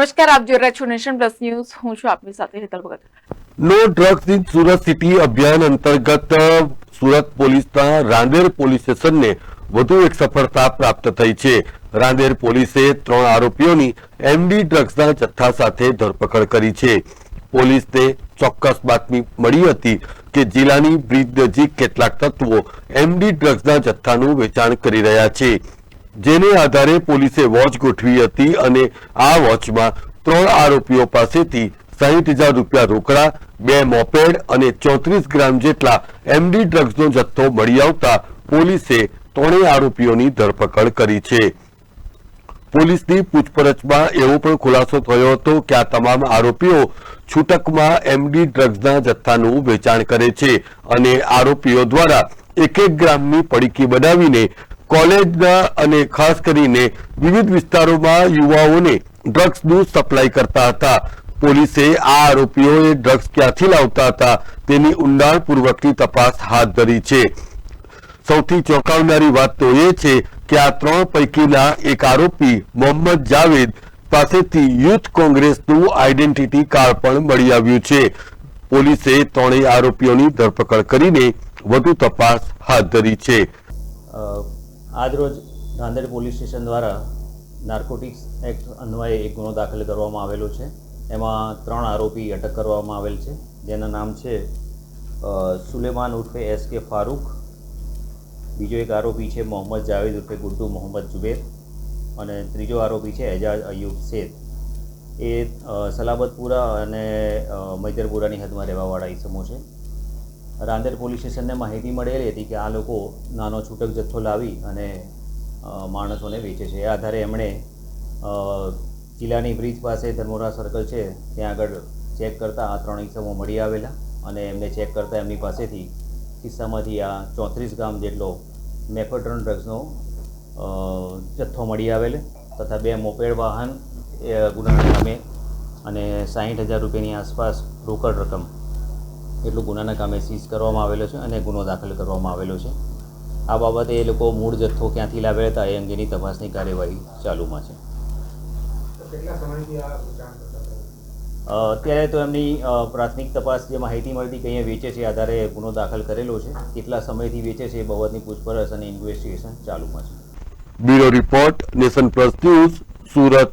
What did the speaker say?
નમસ્કાર, આપ જોઈ રહ્યા છો નેશન પ્લસ ન્યૂઝ. હું છું આપની સાથે Hetal Bhagat. No drugs in Surat city અભિયાન અંતર્ગત સુરત પોલીસના રાંદેર પોલીસ સ્ટેશનને વધુ એક સફળતા પ્રાપ્ત થઈ છે. રાંદેર પોલીસે ત્રણ આરોપીઓની એમડી ડ્રગ્સના જથ્થા સાથે ધરપકડ કરી છે. પોલીસને ચોક્કસ બાતમી મળી હતી કે જિલ્લાની બ્રિજ નજીક કેટલાક તત્વો એમડી ડ્રગ્સના જથ્થાનું વેચાણ કરી રહ્યા છે. જેને આધારે પોલીસે વોચ ગોઠવી હતી અને આ વોચમાં ત્રણ આરોપીઓ પાસેથી સાહીઠ હજાર રૂપિયા રોકડા, બે મોપેડ અને ચોત્રીસ ગ્રામ જેટલા એમડી ડ્રગ્સનો જથ્થો મળી આવતા પોલીસે ત્રણેય આરોપીઓની ધરપકડ કરી છે. પોલીસની પૂછપરછમાં એવો પણ ખુલાસો થયો હતો કે આ તમામ આરોપીઓ છૂટકમાં એમડી ડ્રગ્સના જથ્થાનું વેચાણ કરે છે અને આરોપીઓ દ્વારા એક એક ગ્રામની પડીકી બનાવીને કોલેજના અને ખાસ કરીને વિવિધ વિસ્તારોમાં યુવાઓને ડ્રગ્સનું સપ્લાય કરતા હતા. પોલીસે આ આરોપીઓએ ડ્રગ્સ ક્યાંથી લાવતા હતા તેની ઊંડાણપૂર્વકની તપાસ હાથ ધરી છે. સૌથી ચોંકાવનારી વાત તો એ છે કે આ ત્રણ પૈકીના એક આરોપી મોહમ્મદ જાવેદ પાસેથી યુથ કોંગ્રેસનું આઈડેન્ટિટી કાર્ડ પણ મળી આવ્યું છે. પોલીસે ત્રણેય આરોપીઓની ધરપકડ કરીને વધુ તપાસ હાથ ધરી છે. આજરોજ ધાંધેડ પોલીસ સ્ટેશન દ્વારા નાર્કોટિક્સ એક્ટ અન્વયે એક ગુનો દાખલ કરવામાં આવેલો છે. એમાં ત્રણ આરોપી અટક કરવામાં આવેલ છે. જેના નામ છે સુલેમાન ઉર્ફે એસ કે ફારૂક. બીજો એક આરોપી છે, મોહમ્મદ જાવેદ ઉર્ફે ગુડ્ડુ મોહમ્મદ જુબેર અને ત્રીજો આરોપી છે, એજાજ અયુબ શેખ. એ સલાબતપુરા અને મૈદરપુરાની હદમાં રહેવાવાળા ઈસમો છે. રાંદેર પોલીસ સ્ટેશનને માહિતી મળેલી હતી કે આ લોકો નાનો છૂટક જથ્થો લાવી અને માણસોને વેચે છે. એ આધારે એમણે કિલ્લાની બ્રિજ પાસે ધર્મોરા સર્કલ છે, ત્યાં આગળ ચેક કરતાં આ ત્રણ ઇસમો મળી આવેલા અને એમને ચેક કરતાં એમની પાસેથી કિસ્સામાંથી આ ચોત્રીસ ગ્રામ જેટલો મેફેડ્રોન ડ્રગ્સનો જથ્થો મળી આવેલ તથા બે મોપેડ વાહન, એ ગુનાના નામે અને સાહીઠ હજાર રૂપિયાની આસપાસ રોકડ રકમ એટલું ગુનાના કામે સીઝ કરવામાં આવેલો છે અને ગુનો દાખલ કરવામાં આવેલો છે. આ બાબતે એ લોકો મૂળ જથ્થો ક્યાંથી લાવ્યા હતા એ અંગેની તપાસની કાર્યવાહી ચાલુમાં છે. અત્યારે તો એમની પ્રાથમિક તપાસ જે માહિતી મળતી કંઈ વેચે છે આધારે ગુનો દાખલ કરેલો છે. કેટલા સમયથી વેચે છે એ બાબતની પૂછપરછ અને ઇન્વેસ્ટિગેશન ચાલુમાં છે. Bureau report Nation Plus News Surat.